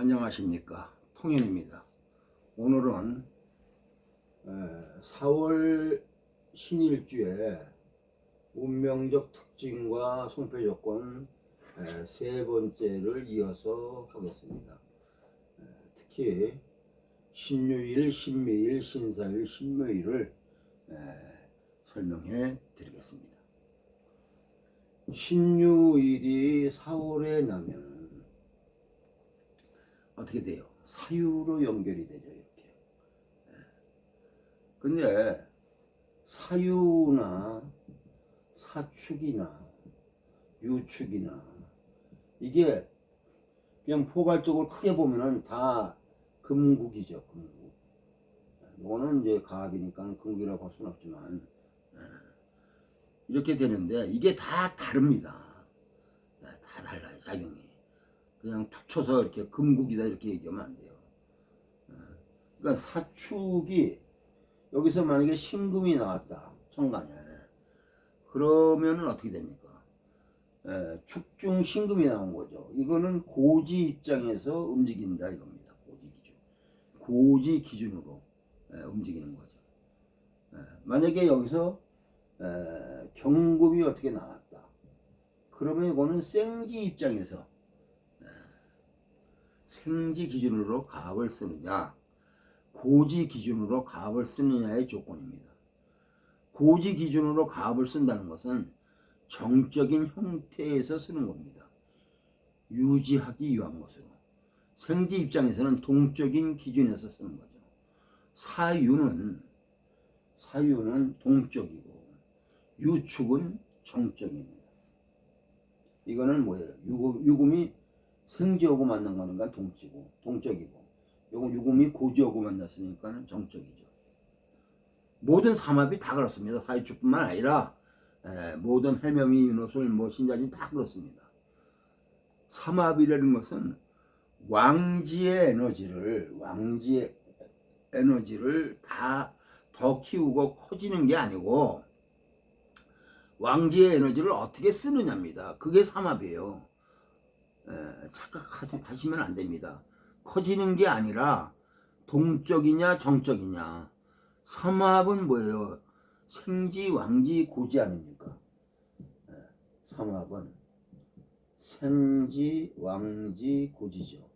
안녕하십니까 통현입니다. 오늘은 4월 신일주의 운명적 특징과 손패 조건 에, 세 번째를 이어서 하겠습니다. 에, 특히 신유일, 신미일, 신사일, 신묘일을 에, 설명해 드리겠습니다. 신유일이 4월에 나면 어떻게 돼요? 사유로 연결이 되죠 이렇게. 예. 근데 사유나 사축이나 유축이나 이게 그냥 포괄적으로 크게 보면은 다 금국이죠 금국. 이거는 이제 가압이니까 금국이라고 할 수는 없지만 예. 이렇게 되는데 이게 다 다릅니다. 예, 다 달라요 작용이. 그냥 툭 쳐서 이렇게 금국이다 이렇게 얘기하면 안 돼요. 어, 그러니까 사축이 여기서 만약에 신금이 나왔다 천간에 그러면은 어떻게 됩니까? 에, 축중 신금이 나온 거죠. 이거는 고지 입장에서 움직인다 이겁니다. 고지 기준. 고지 기준으로 에, 움직이는 거죠. 에, 만약에 여기서 에, 경금이 어떻게 나왔다. 그러면 이거는 생지 입장에서 생지 기준으로 가압을 쓰느냐, 고지 기준으로 가압을 쓰느냐의 조건입니다. 고지 기준으로 가압을 쓴다는 것은 정적인 형태에서 쓰는 겁니다. 유지하기 위한 것으로. 생지 입장에서는 동적인 기준에서 쓰는 거죠. 사유는 사유는 동적이고 유축은 정적입니다. 이거는 뭐예요? 유금, 유금이 생지하고 만난 거니까 동지고 동적이고 요거 유금이 고지하고 만났으니까 정적이죠. 모든 삼합이 다 그렇습니다. 사유축뿐만 아니라 에, 모든 해명이 윤호술 뭐 신자진 다 그렇습니다. 삼합이라는 것은 왕지의 에너지를 왕지의 에너지를 다 더 키우고 커지는 게 아니고 왕지의 에너지를 어떻게 쓰느냐입니다. 그게 삼합이에요. 에, 착각하시면 안 됩니다. 커지는 게 아니라 동적이냐 정적이냐. 삼합은 뭐예요? 생지, 왕지, 고지 아닙니까? 에, 삼합은 생지, 왕지, 고지죠.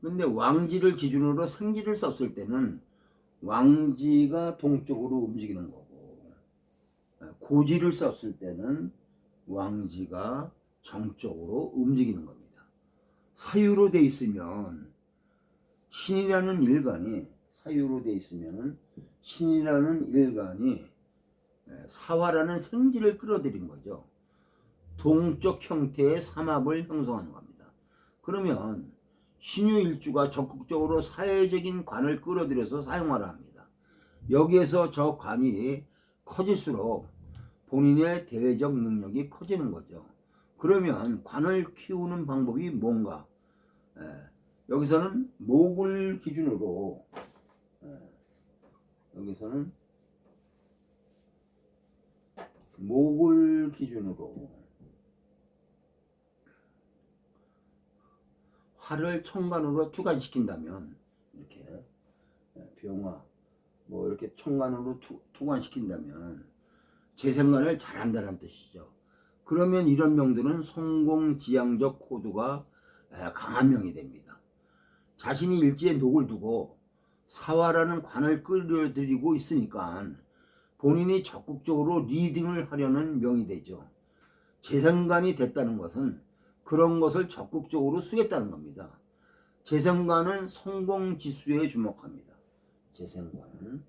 근데 왕지를 기준으로 생지를 썼을 때는 왕지가 동쪽으로 움직이는 거고 고지를 썼을 때는 왕지가 정적으로 움직이는 겁니다. 사유로 돼 있으면 신이라는 일간이 사유로 돼 있으면은 신이라는 일간이 사화라는 생지를 끌어들인 거죠. 동적 형태의 삼합을 형성하는 겁니다. 그러면 신유일주가 적극적으로 사회적인 관을 끌어들여서 사용하라 합니다. 여기에서 저 관이 커질수록 본인의 대외적 능력이 커지는 거죠. 그러면 관을 키우는 방법이 뭔가? 에, 여기서는 목을 기준으로 에, 여기서는 목을 기준으로 화를 천간으로 투관시킨다면 이렇게 병화 뭐 이렇게 천간으로 투, 투관시킨다면 재생관을 잘한다는 뜻이죠. 그러면 이런 명들은 성공지향적 코드가 강한 명이 됩니다. 자신이 일지에 녹을 두고 사화라는 관을 끌어들이고 있으니까 본인이 적극적으로 리딩을 하려는 명이 되죠. 재생관이 됐다는 것은 그런 것을 적극적으로 쓰겠다는 겁니다. 재생관은 성공 지수에 주목합니다. 재생관은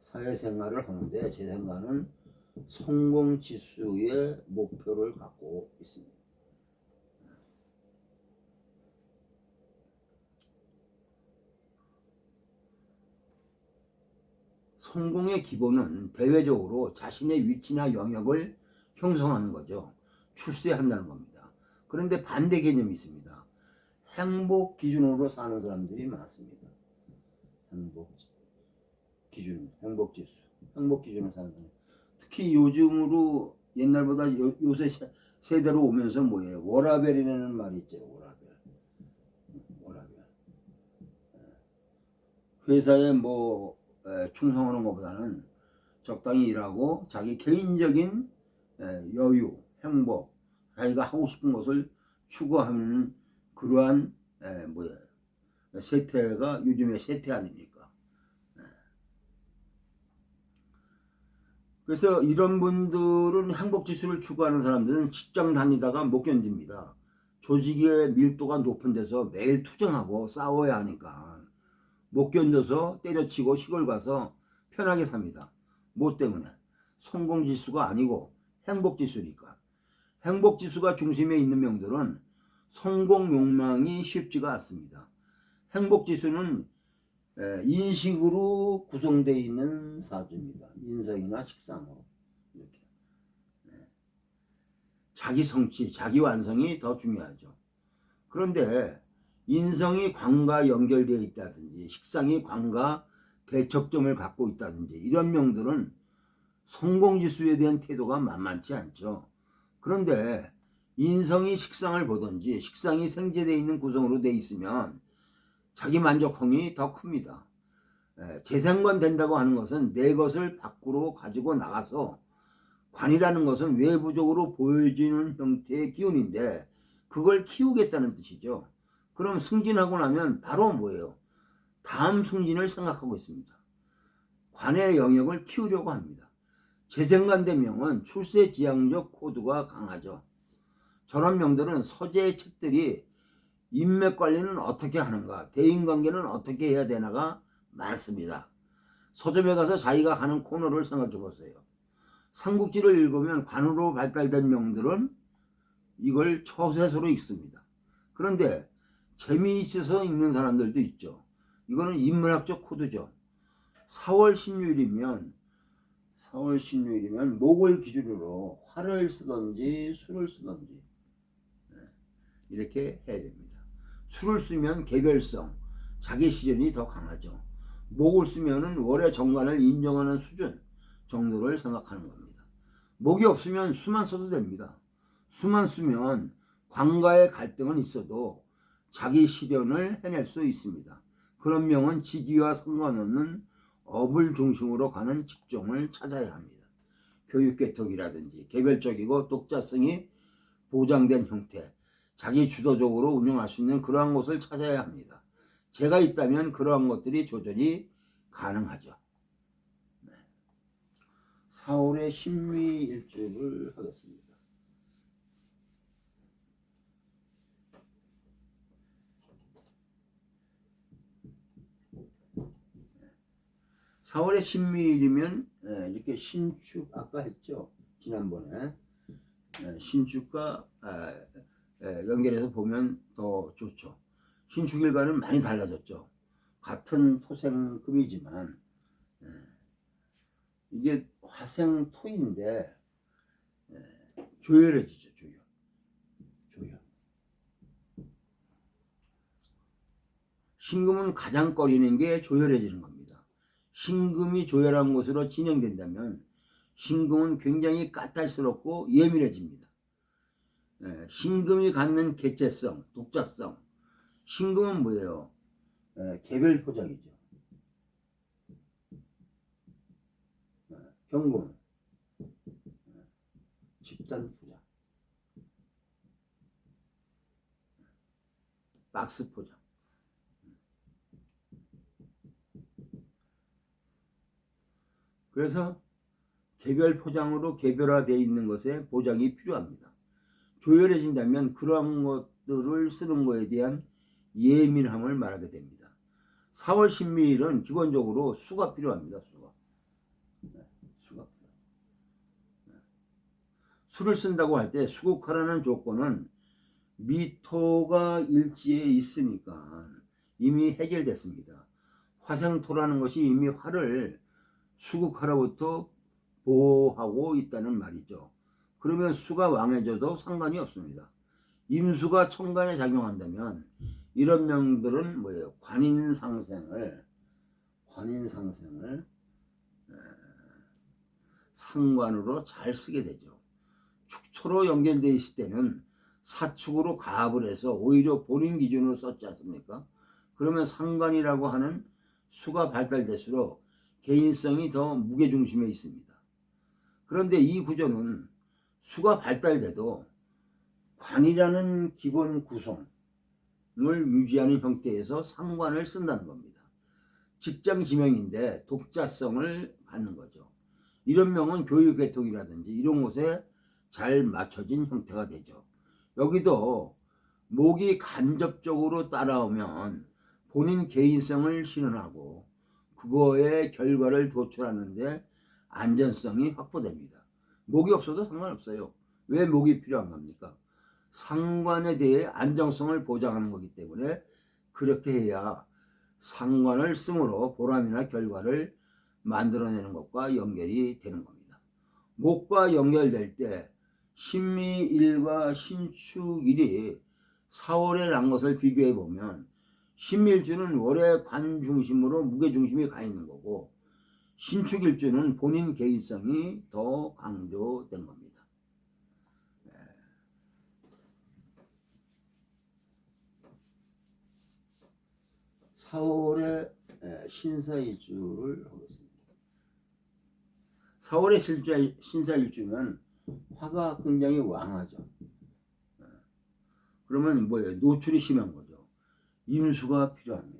사회생활을 하는데 재생관은 성공 지수의 목표를 갖고 있습니다. 성공의 기본은 대외적으로 자신의 위치나 영역을 형성하는 거죠. 출세한다는 겁니다. 그런데 반대 개념이 있습니다. 행복 기준으로 사는 사람들이 많습니다. 행복 기준, 행복 지수, 행복 기준으로 사는 사람. 특히 요즘으로 옛날보다 요, 요새 세대로 오면서 뭐예요? 워라벨이라는 말이 있죠. 워라벨. 워라벨. 예. 회사에 뭐 에, 충성하는 것보다는 적당히 일하고 자기 개인적인 에, 여유, 행복, 자기가 하고 싶은 것을 추구하는 그러한 에, 뭐야 세태가 요즘의 세태 아닙니까? 예. 그래서 이런 분들은 행복 지수를 추구하는 사람들은 직장 다니다가 못 견딥니다. 조직의 밀도가 높은 데서 매일 투쟁하고 싸워야 하니까 못 견뎌서 때려치고 시골 가서 편하게 삽니다. 뭐 때문에? 성공 지수가 아니고 행복 지수니까. 행복 지수가 중심에 있는 명들은 성공 욕망이 쉽지가 않습니다. 행복 지수는 에, 인식으로 구성되어 있는 사주입니다. 인성이나 식상으로 이렇게 네. 자기 성취, 자기 완성이 더 중요하죠. 그런데 인성이 관과 연결되어 있다든지 식상이 관과 대척점을 갖고 있다든지 이런 명들은 성공 지수에 대한 태도가 만만치 않죠. 그런데 인성이 식상을 보든지 식상이 생제되어 있는 구성으로 되어 있으면 자기 만족함이 더 큽니다. 에, 재생관 된다고 하는 것은 내 것을 밖으로 가지고 나가서 관이라는 것은 외부적으로 보여지는 형태의 기운인데 그걸 키우겠다는 뜻이죠. 그럼 승진하고 나면 바로 뭐예요? 다음 승진을 생각하고 있습니다. 관의 영역을 키우려고 합니다. 재생관 대 명은 출세 지향적 코드가 강하죠. 저런 명들은 서재의 책들이 인맥 관리는 어떻게 하는가, 대인 관계는 어떻게 해야 되나가 많습니다. 서점에 가서 자기가 가는 코너를 생각해 보세요. 삼국지를 읽으면 관으로 발달된 명들은 이걸 처세서로 읽습니다. 그런데 재미있어서 읽는 사람들도 있죠. 이거는 인문학적 코드죠. 4월 16일이면 4월 16일이면 목을 기준으로 활을 쓰든지 술을 쓰든지 네, 이렇게 해야 됩니다. 술을 쓰면 개별성, 자기 실현이 더 강하죠. 목을 쓰면은 월의 정관을 인정하는 수준 정도를 생각하는 겁니다. 목이 없으면 수만 써도 됩니다. 수만 쓰면 관과의 갈등은 있어도 자기 실현을 해낼 수 있습니다. 그런 명은 직위와 상관없는 업을 중심으로 가는 직종을 찾아야 합니다. 교육개통이라든지 개별적이고 독자성이 보장된 형태, 자기 주도적으로 운영할 수 있는 그러한 곳을 찾아야 합니다. 제가 있다면 그러한 것들이 조절이 가능하죠. 네. 4월의 신미 일주를 하겠습니다. 사월의 신미일이면 예, 이렇게 신축 아까 했죠 지난번에 예, 신축과 예, 연결해서 보면 더 좋죠. 신축일과는 많이 달라졌죠. 같은 토생금이지만 이게 화생토인데 조열해지죠. 조열. 조열. 신금은 가장 꺼리는 게 조열해지는 겁니다. 신금이 조열한 것으로 진행된다면 신금은 굉장히 까탈스럽고 예민해집니다. 예, 신금이 갖는 개체성, 독자성. 신금은 뭐예요? 예, 개별 포장이죠. 예, 경금은 예, 집단 포장. 박스 포장. 그래서 개별 포장으로 개별화되어 있는 것에 보장이 필요합니다. 조열해진다면 그러한 것들을 쓰는 것에 대한 예민함을 말하게 됩니다. 4월 신미일은 기본적으로 수가 필요합니다. 수가. 네, 수가. 네. 수를 쓴다고 할 때 수국하라는 조건은 미토가 일지에 있으니까 이미 해결됐습니다. 화생토라는 것이 이미 화를 수국하로부터 보호하고 있다는 말이죠. 그러면 수가 왕해져도 상관이 없습니다. 임수가 천간에 작용한다면 이런 명들은 뭐예요? 관인상생을 관인상생을 상관으로 잘 쓰게 되죠. 축토로 연결되어 있을 때는 사축으로 가압을 해서 오히려 본인 기준으로 썼지 않습니까? 그러면 상관이라고 하는 수가 발달될수록 개인성이 더 무게중심에 있습니다. 그런데 이 구조는 수가 발달돼도 관이라는 기본 구성을 유지하는 형태에서 상관을 쓴다는 겁니다. 직장 지명인데 독자성을 갖는 거죠. 이런 명은 교육계통이라든지 이런 곳에 잘 맞춰진 형태가 되죠. 여기도 목이 간접적으로 따라오면 본인 개인성을 실현하고 그거의 결과를 도출하는데 안전성이 확보됩니다. 목이 없어도 상관없어요. 왜 목이 필요한 겁니까? 상관에 대해 안정성을 보장하는 거기 때문에 그렇게 해야 상관을 쓰므로 보람이나 결과를 만들어내는 것과 연결이 되는 겁니다. 목과 연결될 때 신미일과 신축일이 4월에 난 것을 비교해 보면 신밀주는 월의 관 중심으로 무게 중심이 가 있는 거고 신축일주는 본인 개인성이 더 강조된 겁니다. 4월에 신사일주를 하겠습니다. 4월에 실주, 신사일주면 화가 굉장히 왕하죠. 예. 그러면 뭐예요? 노출이 심한 거죠. 임수가 필요합니다.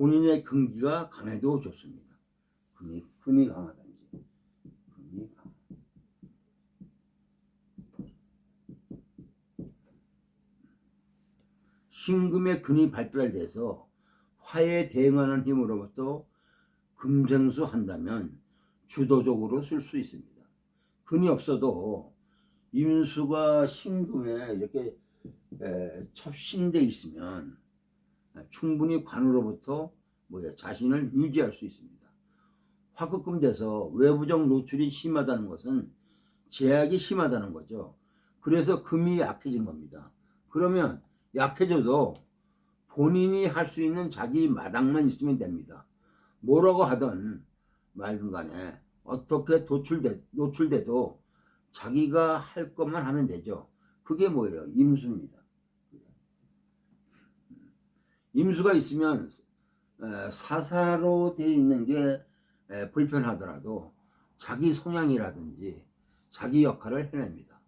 본인의 근기가 강해도 좋습니다. 금이, 금이 강하든지. 금이 강하. 신금의 근이 발달돼서 화에 대응하는 힘으로부터 금생수 한다면 주도적으로 쓸 수 있습니다. 근이 없어도 임수가 신금에 이렇게 에, 첩신돼 있으면 충분히 관으로부터 뭐야 자신을 유지할 수 있습니다. 화급금 돼서 외부적 노출이 심하다는 것은 제약이 심하다는 거죠. 그래서 금이 약해진 겁니다. 그러면 약해져도 본인이 할 수 있는 자기 마당만 있으면 됩니다. 뭐라고 하든 말든 간에 어떻게 도출돼, 노출돼도 자기가 할 것만 하면 되죠. 그게 뭐예요? 임수입니다. 임수가 있으면 에, 사사로 되어 있는 게 에, 불편하더라도 자기 성향이라든지 자기 역할을 해냅니다.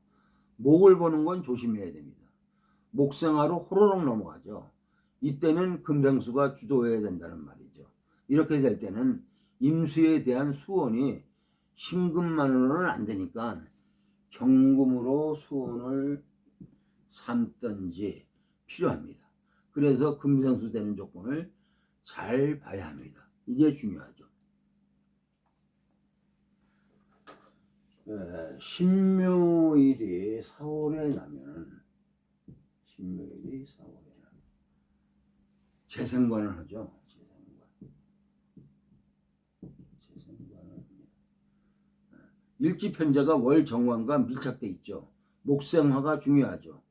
목을 보는 건 조심해야 됩니다. 목생화로 호로록 넘어가죠. 이때는 금생수가 주도해야 된다는 말이죠. 이렇게 될 때는 임수에 대한 수원이 신금만으로는 안 되니까 경금으로 수원을 삼든지 필요합니다. 그래서 금생수 되는 조건을 잘 봐야 합니다. 이게 중요하죠. 에, 신묘일이 4월에 나면은 신묘일이 4월에 나면 재생관을 하죠. 재생관. 재생관을 합니다. 일지편자가 월 정관과 밀착돼 있죠. 목생화가 중요하죠.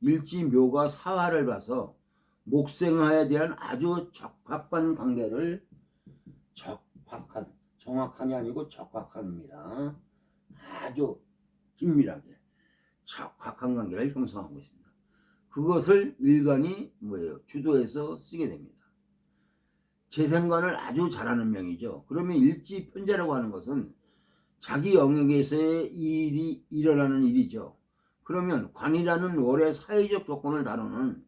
일지묘가 사화를 봐서 목생화에 대한 아주 적확한 관계를 적확한 정확한이 아니고 적확합니다. 아주 긴밀하게 적확한 관계를 형성하고 있습니다. 그것을 일간이 뭐예요? 주도해서 쓰게 됩니다. 재생관을 아주 잘하는 명이죠. 그러면 일지 편자라고 하는 것은 자기 영역에서의 일이 일어나는 일이죠. 그러면 관이라는 월의 사회적 조건을 다루는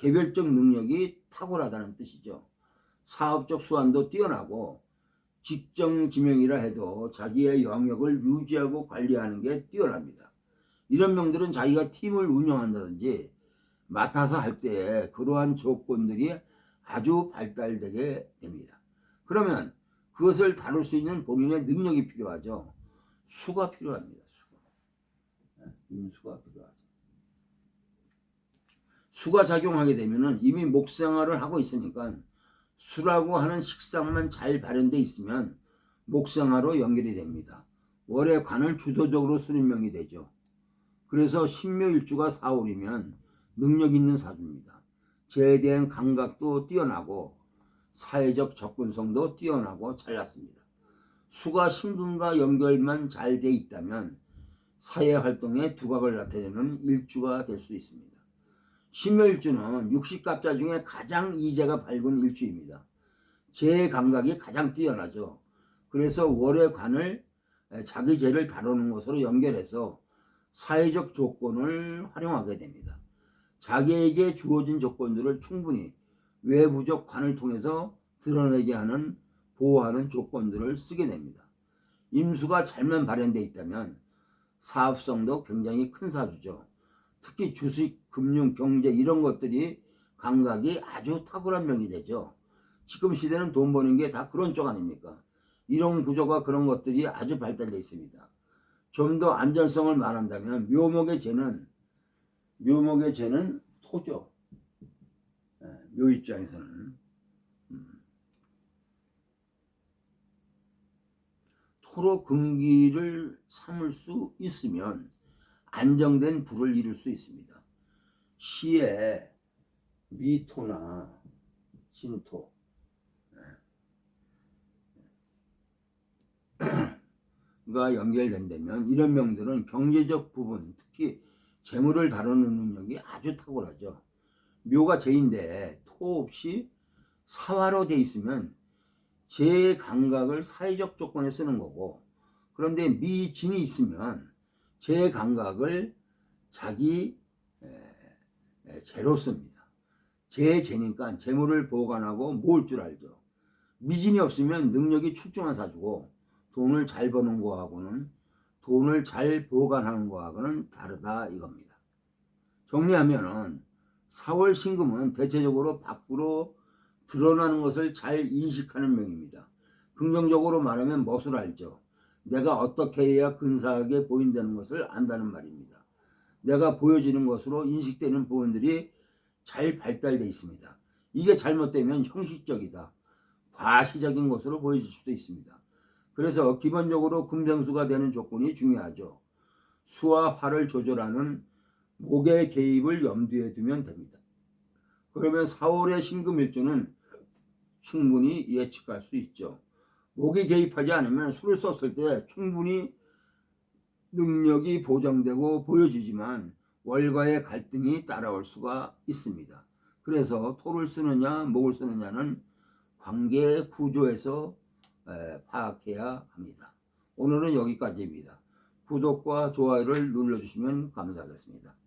개별적 능력이 탁월하다는 뜻이죠. 사업적 수완도 뛰어나고 직정 지명이라 해도 자기의 영역을 유지하고 관리하는 게 뛰어납니다. 이런 명들은 자기가 팀을 운영한다든지 맡아서 할때 그러한 조건들이 아주 발달되게 됩니다. 그러면 그것을 다룰 수 있는 본인의 능력이 필요하죠. 수가 필요합니다. 수가. 임수가 필요하죠. 수가 작용하게 되면은 이미 목생활을 하고 있으니까 수라고 하는 식상만 잘 발현돼 있으면 목생화로 연결이 됩니다. 월의 관을 주도적으로 쓰는 명이 되죠. 그래서 신묘일주가 4월이면 능력 있는 사주입니다. 재에 대한 감각도 뛰어나고 사회적 접근성도 뛰어나고 잘났습니다. 수가 신금과 연결만 잘 돼 있다면 사회 활동에 두각을 나타내는 일주가 될 수 있습니다. 신묘일주는 60갑자 중에 가장 이재가 밝은 일주입니다. 제 감각이 가장 뛰어나죠. 그래서 월의 관을 자기 죄를 다루는 것으로 연결해서 사회적 조건을 활용하게 됩니다. 자기에게 주어진 조건들을 충분히 외부적 관을 통해서 드러내게 하는 보호하는 조건들을 쓰게 됩니다. 임수가 잘만 발현되어 있다면 사업성도 굉장히 큰 사주죠. 특히 주식, 금융, 경제 이런 것들이 감각이 아주 탁월한 명이 되죠. 지금 시대는 돈 버는 게 다 그런 쪽 아닙니까? 이런 구조가 그런 것들이 아주 발달되어 있습니다. 좀 더 안전성을 말한다면 묘목의 재는 묘목의 재는 토죠. 예, 묘 입장에서는 음. 토로 금기를 삼을 수 있으면 안정된 부를 이룰 수 있습니다. 시에 미토나 진토 가 연결된다면 이런 명들은 경제적 부분 특히 재물을 다루는 능력이 아주 탁월하죠. 묘가 제인데 토 없이 사화로 돼 있으면 제 감각을 사회적 조건에 쓰는 거고 그런데 미진이 있으면 제 감각을 자기 재로 씁니다. 제 재니까 재물을 보관하고 모을 줄 알죠. 미진이 없으면 능력이 출중한 사주고 돈을 잘 버는 거하고는 돈을 잘 보관하는 거하고는 다르다 이겁니다. 정리하면은 4월 신금은 대체적으로 밖으로 드러나는 것을 잘 인식하는 명입니다. 긍정적으로 말하면 멋을 알죠. 내가 어떻게 해야 근사하게 보인다는 것을 안다는 말입니다. 내가 보여지는 것으로 인식되는 부분들이 잘 발달되어 있습니다. 이게 잘못되면 형식적이다. 과시적인 것으로 보여질 수도 있습니다. 그래서 기본적으로 금생수가 되는 조건이 중요하죠. 수와 화를 조절하는 목의 개입을 염두에 두면 됩니다. 그러면 4월의 신금일주는 충분히 예측할 수 있죠. 목이 개입하지 않으면 수를 썼을 때 충분히 능력이 보장되고 보여지지만 월과의 갈등이 따라올 수가 있습니다. 그래서 토를 쓰느냐 목을 쓰느냐는 관계 구조에서 파악해야 합니다. 오늘은 여기까지입니다. 구독과 좋아요를 눌러주시면 감사하겠습니다.